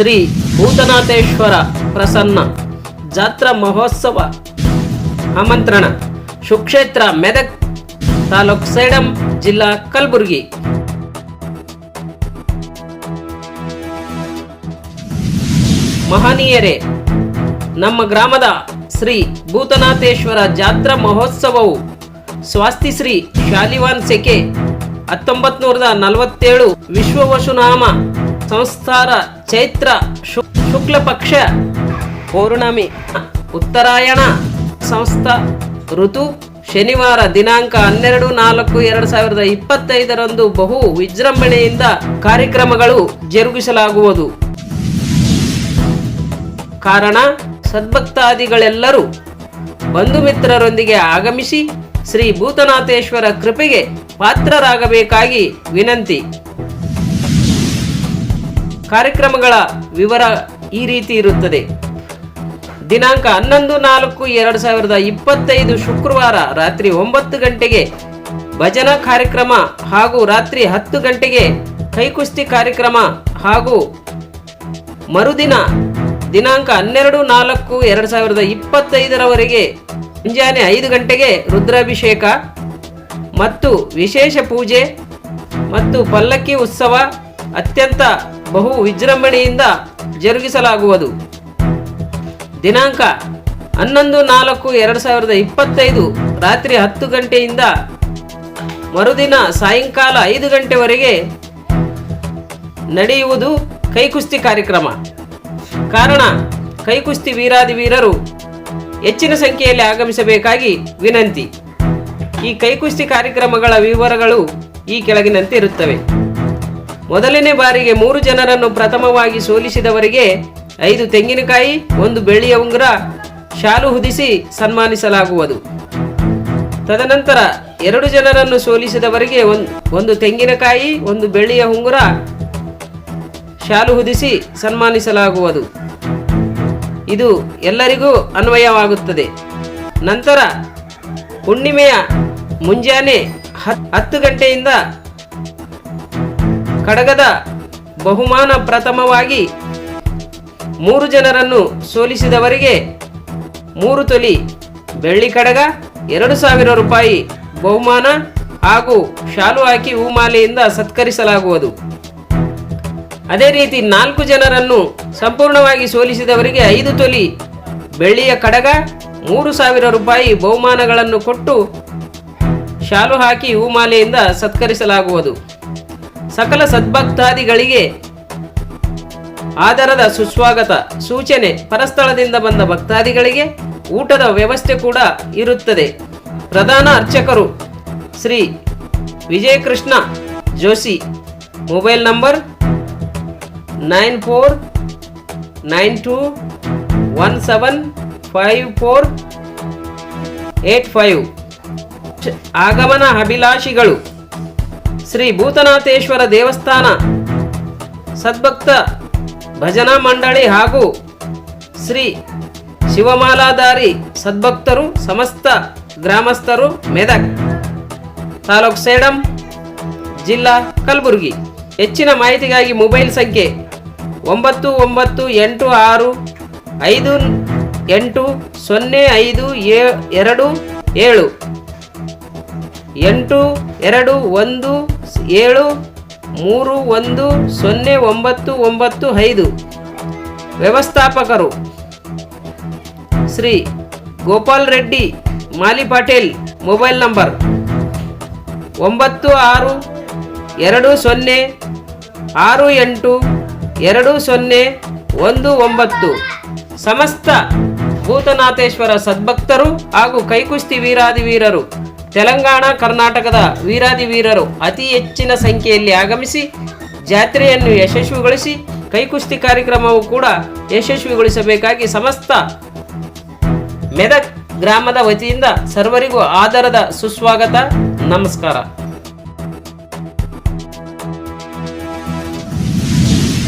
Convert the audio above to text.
ಶ್ರೀ ಭೂತನಾಥೇಶ್ವರ ಪ್ರಸನ್ನ, ಜಾತ್ರಾ ಮಹೋತ್ಸವ, ಆಮಂತ್ರಣ, ಸುಕ್ಷೇತ್ರ ಮೆದಕ್ ತಾಲೂಕ್ ಸೈಡಂ ಜಿಲ್ಲಾ ಕಲಬುರಗಿ. ಮಹನೀಯರೇ, ನಮ್ಮ ಗ್ರಾಮದ ಶ್ರೀ ಭೂತನಾಥೇಶ್ವರ ಜಾತ್ರಾ ಮಹೋತ್ಸವವು ಸ್ವಾಸ್ತಿಶ್ರೀ ಶಾಲಿವಾನ್ ಸೆಕೆ ಹತ್ತೊಂಬತ್ತು ನೂರದ ನಲವತ್ತೇಳು ವಿಶ್ವವಸುನಾಮ ಸಂಸ್ಥಾರ ಚೈತ್ರ ಶುಕ್ಲ ಪಕ್ಷ, ಪೌರ್ಣಮಿ, ಉತ್ತರಾಯಣ ಸಂಸ್ಥ ಋತು, ಶನಿವಾರ ದಿನಾಂಕ ಹನ್ನೆರಡು, ನಾಲ್ಕು, ಎರಡು ಸಾವಿರದ ಇಪ್ಪತ್ತೈದರಂದು ಬಹು ವಿಜೃಂಭಣೆಯಿಂದ ಕಾರ್ಯಕ್ರಮಗಳು ಜರುಗಿಸಲಾಗುವುದು. ಕಾರಣ, ಸದ್ಭಕ್ತಾದಿಗಳೆಲ್ಲರೂ ಬಂಧು ಮಿತ್ರರೊಂದಿಗೆ ಆಗಮಿಸಿ ಶ್ರೀ ಭೂತನಾಥೇಶ್ವರ ಕೃಪೆಗೆ ಪಾತ್ರರಾಗಬೇಕಾಗಿ ವಿನಂತಿ. ಕಾರ್ಯಕ್ರಮಗಳ ವಿವರ ಈ ರೀತಿ ಇರುತ್ತದೆ. ದಿನಾಂಕ ಹನ್ನೊಂದು ನಾಲ್ಕು ಎರಡು ಸಾವಿರದ ಇಪ್ಪತ್ತೈದು ಶುಕ್ರವಾರ ರಾತ್ರಿ ಒಂಬತ್ತು ಗಂಟೆಗೆ ಭಜನಾ ಕಾರ್ಯಕ್ರಮ ಹಾಗೂ ರಾತ್ರಿ ಹತ್ತು ಗಂಟೆಗೆ ಕೈಕುಸ್ತಿ ಕಾರ್ಯಕ್ರಮ ಹಾಗೂ ಮರುದಿನ ದಿನಾಂಕ ಹನ್ನೆರಡು ನಾಲ್ಕು ಎರಡು ಸಾವಿರದ ಇಪ್ಪತ್ತೈದರವರೆಗೆ ಮುಂಜಾನೆ ಐದು ಗಂಟೆಗೆ ರುದ್ರಾಭಿಷೇಕ ಮತ್ತು ವಿಶೇಷ ಪೂಜೆ ಮತ್ತು ಪಲ್ಲಕ್ಕಿ ಉತ್ಸವ ಅತ್ಯಂತ ಬಹು ವಿಜೃಂಭಣೆಯಿಂದ ಜರುಗಿಸಲಾಗುವುದು. ದಿನಾಂಕ ಹನ್ನೊಂದು ನಾಲ್ಕು ಎರಡು ಸಾವಿರದ ಇಪ್ಪತ್ತೈದು ರಾತ್ರಿ ಹತ್ತು ಗಂಟೆಯಿಂದ ಮರುದಿನ ಸಾಯಂಕಾಲ ಐದು ಗಂಟೆವರೆಗೆ ನಡೆಯುವುದು ಕೈಕುಸ್ತಿ ಕಾರ್ಯಕ್ರಮ. ಕಾರಣ ಕೈಕುಸ್ತಿ ವೀರಾದಿ ವೀರರು ಹೆಚ್ಚಿನ ಸಂಖ್ಯೆಯಲ್ಲಿ ಆಗಮಿಸಬೇಕಾಗಿ ವಿನಂತಿ. ಈ ಕೈಕುಸ್ತಿ ಕಾರ್ಯಕ್ರಮಗಳ ವಿವರಗಳು ಈ ಕೆಳಗಿನಂತೆ ಇರುತ್ತವೆ. ಮೊದಲನೇ ಬಾರಿಗೆ ಮೂರು ಜನರನ್ನು ಪ್ರಥಮವಾಗಿ ಸೋಲಿಸಿದವರಿಗೆ ಐದು ತೆಂಗಿನಕಾಯಿ, ಒಂದು ಬೆಳ್ಳಿಯ ಉಂಗುರ, ಶಾಲು ಹುದಿಸಿ ಸನ್ಮಾನಿಸಲಾಗುವುದು. ತದನಂತರ ಎರಡು ಜನರನ್ನು ಸೋಲಿಸಿದವರಿಗೆ ಒಂದು ಒಂದು ತೆಂಗಿನಕಾಯಿ, ಒಂದು ಬೆಳ್ಳಿಯ ಉಂಗುರ, ಶಾಲು ಹುದಿಸಿ ಸನ್ಮಾನಿಸಲಾಗುವುದು. ಇದು ಎಲ್ಲರಿಗೂ ಅನ್ವಯವಾಗುತ್ತದೆ. ನಂತರ ಹುಣ್ಣಿಮೆಯ ಮುಂಜಾನೆ ಹತ್- ಹತ್ತು ಗಂಟೆಯಿಂದ ಕಡಗದ ಬಹುಮಾನ ಪ್ರಥಮವಾಗಿ ಮೂರು ಜನರನ್ನು ಸೋಲಿಸಿದವರಿಗೆ ಮೂರು ತೊಲಿ ಬೆಳ್ಳಿ ಕಡಗ ಎರಡು ಸಾವಿರ ರೂಪಾಯಿ ಬಹುಮಾನ ಹಾಗೂ ಶಾಲು ಹಾಕಿ ಹೂಮಾಲೆಯಿಂದ ಸತ್ಕರಿಸಲಾಗುವುದು. ಅದೇ ರೀತಿ ನಾಲ್ಕು ಜನರನ್ನು ಸಂಪೂರ್ಣವಾಗಿ ಸೋಲಿಸಿದವರಿಗೆ ಐದು ತೊಲಿ ಬೆಳ್ಳಿಯ ಕಡಗ ಮೂರು ಸಾವಿರ ರೂಪಾಯಿ ಬಹುಮಾನಗಳನ್ನು ಕೊಟ್ಟು ಶಾಲು ಹಾಕಿ ಹೂಮಾಲೆಯಿಂದ ಸತ್ಕರಿಸಲಾಗುವುದು. ಸಕಲ ಸದ್ಭಕ್ತಾದಿಗಳಿಗೆ ಆಧಾರದ ಸುಸ್ವಾಗತ ಸೂಚನೆ ಪರಸ್ಥಳದಿಂದ ಬಂದ ಭಕ್ತಾದಿಗಳಿಗೆ ಊಟದ ವ್ಯವಸ್ಥೆ ಕೂಡ ಇರುತ್ತದೆ. ಪ್ರಧಾನ ಅರ್ಚಕರು Shri Vijayakrishna Joshi mobile number nine four nine two one seven five four eight five. ಆಗಮನ ಅಭಿಲಾಷಿಗಳು. ಶ್ರೀ ಭೂತನಾಥೇಶ್ವರ ದೇವಸ್ಥಾನ. ಸದ್ಭಕ್ತ ಭಜನಾ ಮಂಡಳಿ ಹಾಗೂ ಶ್ರೀ ಶಿವಮಾಲಾಧಾರಿ ಸದ್ಭಕ್ತರು ಸಮಸ್ತ ಗ್ರಾಮಸ್ಥರು ಮೆದಕ್ ತಾಲೂಕ್ ಸೇಡಂ, ಜಿಲ್ಲಾ ಕಲಬುರಗಿ. ಹೆಚ್ಚಿನ ಮಾಹಿತಿಗಾಗಿ ಮೊಬೈಲ್ ಸಂಖ್ಯೆ ಒಂಬತ್ತು ಒಂಬತ್ತು ಎಂಟು ಆರು ಐದು ಎಂಟು ಸೊನ್ನೆ ಐದು ಏ- ಎರಡು ಏಳು. ಎಂಟು ಎರಡು ಒಂದು ಏಳು, ಮೂರು, ಒಂದು, ಸೊನ್ನೆ, ಒಂಬತ್ತು ಒಂಬತ್ತು, ಐದು. ವ್ಯವಸ್ಥಾಪಕರು ಶ್ರೀ ಗೋಪಾಲ್ ರೆಡ್ಡಿ, ಮಾಲಿ ಪಾಟೀಲ್, ಮೊಬೈಲ್ ನಂಬರ್ ಒಂಬತ್ತು, ಆರು, ಎರಡು, ಸೊನ್ನೆ, ಆರು, ಎಂಟು, ಎರಡು, ಸೊನ್ನೆ, ಒಂದು, ಒಂಬತ್ತು. ಸಮಸ್ತ ಭೂತನಾಥೇಶ್ವರ ಸದ್ಭಕ್ತರು ಹಾಗೂ ಕೈಕುಸ್ತಿ ವೀರಾದಿ ವೀರರು. ತೆಲಂಗಾಣ, ಕರ್ನಾಟಕದ ವೀರಾದಿ ವೀರರು ಅತಿ ಹೆಚ್ಚಿನ ಸಂಖ್ಯೆಯಲ್ಲಿ ಆಗಮಿಸಿ, ಜಾತ್ರೆಯನ್ನು ಯಶಸ್ವಿಗೊಳಿಸಿ, ಕೈಕುಸ್ತಿ ಕಾರ್ಯಕ್ರಮವು ಕೂಡ ಯಶಸ್ವಿಗೊಳಿಸಬೇಕಾಗಿ ಸಮಸ್ತ ಮೆದಕ್ ಗ್ರಾಮದ ವತಿಯಿಂದ ಸರ್ವರಿಗೂ ಆದರದ ಸುಸ್ವಾಗತ. ನಮಸ್ಕಾರ.